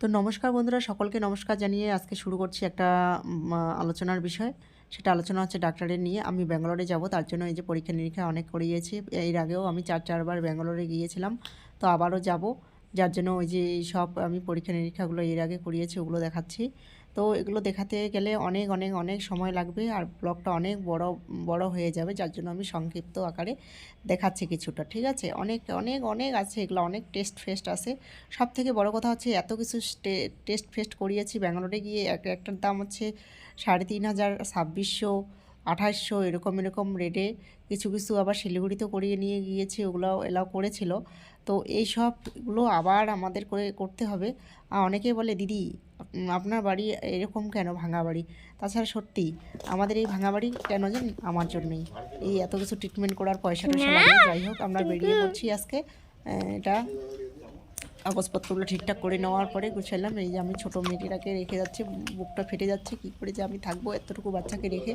তো নমস্কার বন্ধুরা, সকলকে নমস্কার জানিয়ে আজকে শুরু করছি একটা আলোচনার বিষয়। সেটা আলোচনা হচ্ছে ডাক্তারের নিয়ে। আমি ব্যাঙ্গালোরে যাব, তার জন্য এই যে পরীক্ষা নিরীক্ষা অনেক করিয়েছি। এর আগেও আমি চার, চারবার ব্যাঙ্গালোরে গিয়েছিলাম, তো আবারও যাব। যার জন্য ওই যে সব আমি পরীক্ষা নিরীক্ষাগুলো এর আগে করিয়েছি, ওগুলো দেখাচ্ছি। তো এগুলো দেখাতে গেলে অনেক অনেক অনেক সময় লাগবে আর ব্লগটা অনেক বড় বড় হয়ে যাবে, যার জন্য আমি সংক্ষিপ্ত আকারে দেখাচ্ছি কিছুটা, ঠিক আছে? অনেক অনেক অনেক আছে, এগুলো অনেক টেস্ট ফেস্ট আছে। সব থেকে বড় কথা হচ্ছে এত কিছু টেস্ট ফেস্ট করিয়েছি, ব্যাঙ্গালোরে গিয়ে এক একটার দাম হচ্ছে সাড়ে তিন হাজার, ছাব্বিশশো আঠাশশো এরকম এরকম রেটে কিছু কিছু আবার শিলিগুড়িতেও করিয়ে নিয়ে গিয়েছি ওগুলো এলাও করেছিল। তো এই সবগুলো আবার আমাদের করে করতে হবে। আর অনেকেই বলে দিদি আপনার বাড়ি এরকম কেন? ভাঙা বাড়ি? তাছাড়া সত্যি আমাদের এই ভাঙা বাড়ি কেন জান আমার জন্যই। এই এত কিছু ট্রিটমেন্ট করার পয়সা টয়সা যাই হোক আমরা বেরিয়ে পড়ছি আজকে। এটা কাগজপত্রগুলো ঠিকঠাক করে নেওয়ার পরে গুছাইলাম এই যে আমি ছোটো মেয়েটিটাকে রেখে যাচ্ছি, বুকটা ফেটে যাচ্ছে, কি করে যে আমি থাকব, এতটুকু বাচ্চাকে রেখে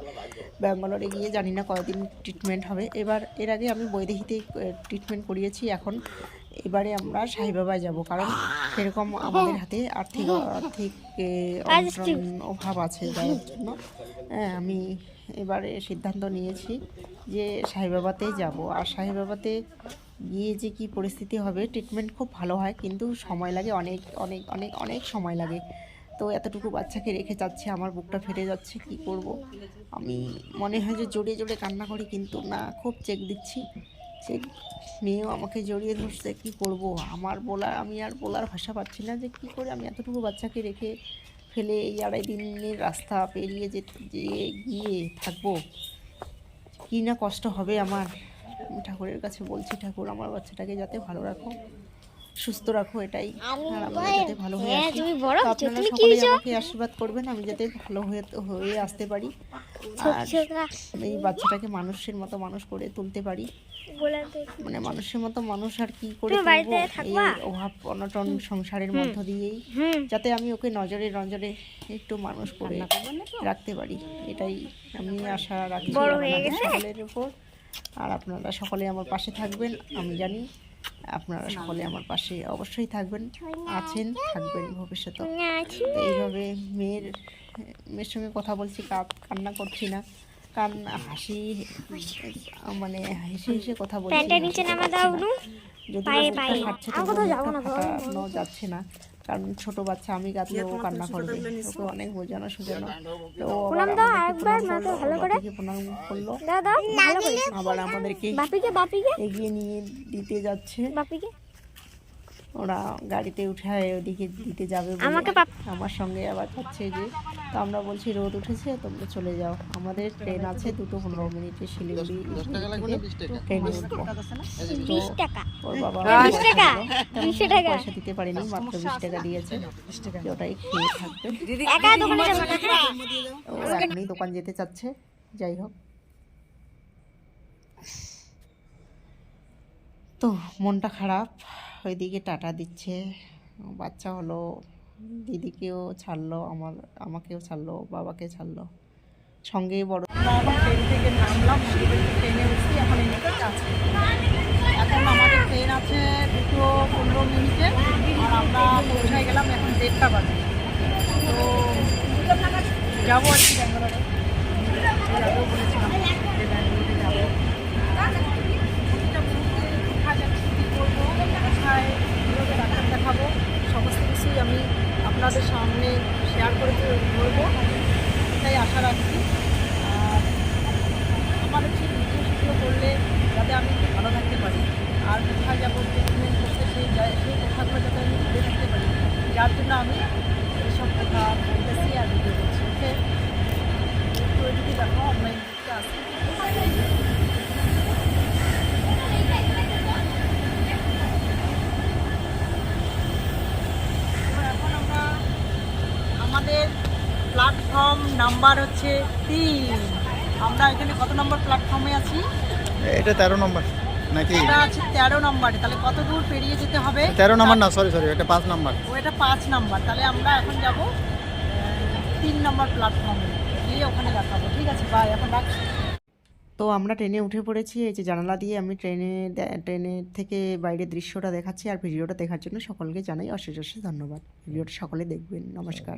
ব্যাঙ্গালোরে গিয়ে জানি না কয়দিন ট্রিটমেন্ট হবে। এবার এর আগে আমি বৈদেহিতে ট্রিটমেন্ট করিয়েছি, এখন এবারে আমরা সাহিবাবায় যাব, কারণ সেরকম আমাদের হাতে আর্থিক আর্থিক অভাব আছে যাওয়ার জন্য। হ্যাঁ আমি এবারে সিদ্ধান্ত নিয়েছি যে সাহিবাবাতেই যাব। আর সাহিবাবাতে গিয়ে যে কি পরিস্থিতি হবে ট্রিটমেন্ট খুব ভালো হয়, কিন্তু সময় লাগে অনেক অনেক অনেক অনেক সময় লাগে। তো এতটুকু বাচ্চাকে রেখে যাচ্ছে, আমার বুকটা ফেটে যাচ্ছে, কি করব? আমি মনে হয় যে জোরে জোরে কান্না করি, কিন্তু না, খুব চেক দিচ্ছি। চেক মেয়েও আমাকে জড়িয়ে ধরছে, কি করব? আমার বলার, আমি আর বলার ভাষা পাচ্ছি না যে কি করে আমি এতটুকু বাচ্চাকে রেখে ফেলে এই আড়াই দিনের রাস্তা পেরিয়ে যে গিয়ে থাকব? কি না কষ্ট হবে আমার? আমি ঠাকুরের কাছে বলছি, ঠাকুর আমার বাচ্চাটাকে যাতে ভালো রাখো। সুস্থ রাখো এটাই। আর যাতে ভালো হয়ে হ্যাঁ আসি। তুমি বড় তো আপনারা তুমি কি সকলেই আমাকে আশীর্বাদ করবেন আমি যাতে ভালো হয়ে হয়ে আসতে পারি। আর এই বাচ্চাটাকে মানুষের মতো মানুষ করে তুলতে পারি। মানে মানুষের মতো মানুষ আর কি করে? এই অভাব অনটন সংসারের মধ্য দিয়েই। যাতে আমি ওকে নজরে নজরে একটু মানুষ করে রাখতে পারি। এটাই আমি আশা রাখছি বড় হয়ে গেছে? সকলের উপর। আর আপনারা সকলে আমার পাশে থাকবেন আমি জানি। আপনারা সকলে আমার পাশে অবশ্যই থাকবেন আছেন থাকবেন ভবিষ্যতে এইভাবে মেয়ের মেয়ের সঙ্গে কথা বলছি কান্না করছি না কান হাসি মানে হেসে হেসে কথা বলছি যদি যাচ্ছে না। কারণ ছোট বাচ্চা আমি গাছ ও কান্না করবে ওকে অনেক বোঝানো সোজানো তো প্রণাম করল, ভালো করে। প্রণাম করল। দাও দাও। ভালো করে আবার আমাদেরকে বাপিকে বাপিকে। এগিয়ে নিয়ে দিতে যাচ্ছে। বাপিকে? ওরা গাড়িতে উঠায় ওদিকে দিতে যাবে আমাকে আমার সঙ্গে আবার যাচ্ছে যে তো আমরা বলছি রোদ উঠেছে তোমরা চলে যাও। আমাদের ট্রেন আছে দুটো পনেরো মিনিটে শিলিগুড়ি ট্রেনে ওর বাবা পয়সা দিতে পারিনি মাত্র বিশ টাকা দিয়েছে। ওটাই খেয়ে থাকবে? ও এখনই দোকান যেতে চাচ্ছে যাই হোক। তো মনটা খারাপ। ওইদিকে টাটা দিচ্ছে। বাচ্চা হলো, দিদিকেও ছাড়লো, আমার, আমাকেও ছাড়লো, বাবাকে ছাড়লো। সঙ্গে বড়। ট্রেন থেকে নামলাম ট্রেনে এখন আছে এখন আমাদের ট্রেন আছে দুটো পনেরো মিনিটে, আর আমরা পৌঁছায় গেলাম এখন দেড়টা বাজে। তো যাব আর কি ব্যাঙ্গালোরে যাব বলেছিলাম যে ব্যাঙ্গালোরে যাব প্রতিটা মুহূর্তে দেখা যাচ্ছে কী করব কোথায় কীভাবে ডাক্তার দেখাবো সমস্ত কিছুই আমি আপনাদের সামনে শেয়ার করে ধরবো এটাই আশা রাখছি আর আমার হচ্ছে ভিডিও শিডিও করলে যাতে আমি একটু ভালো থাকতে পারি আর কোথায় যাব ট্রিটমেন্ট করতে সেই জায়- সেই কথাগুলো যাতে আমি ঘুরে থাকতে পারি যার জন্য আমি আর ভিডিও করছি ওকে দেখো আমরা দিকটা তো এখন আমরা আমাদের প্ল্যাটফর্ম নাম্বার হচ্ছে তিন। আমরা এখানে কত নম্বর প্ল্যাটফর্মে আছি? এটা তেরো নম্বর। নাকি? এটা আছে তেরো নম্বরে তাহলে কত দূর পেরিয়ে যেতে হবে? তেরো নম্বর না সরি সরি এটা পাঁচ নম্বর। ও এটা পাঁচ নাম্বার তাহলে আমরা এখন যাব তিন নম্বর প্ল্যাটফর্মে গিয়ে ওখানে দেখাবো ঠিক আছে? বাই এখন রাখছি। তো আমরা ট্রেনে উঠে পড়েছি এই যে জানালা দিয়ে আমি ট্রেনে ট্রেনের থেকে বাইরের দৃশ্যটা দেখাচ্ছি আর ভিডিওটা দেখার জন্য সকলকে জানাই অশেষ অশেষ ধন্যবাদ। ভিডিওটা সকলে দেখবেন নমস্কার।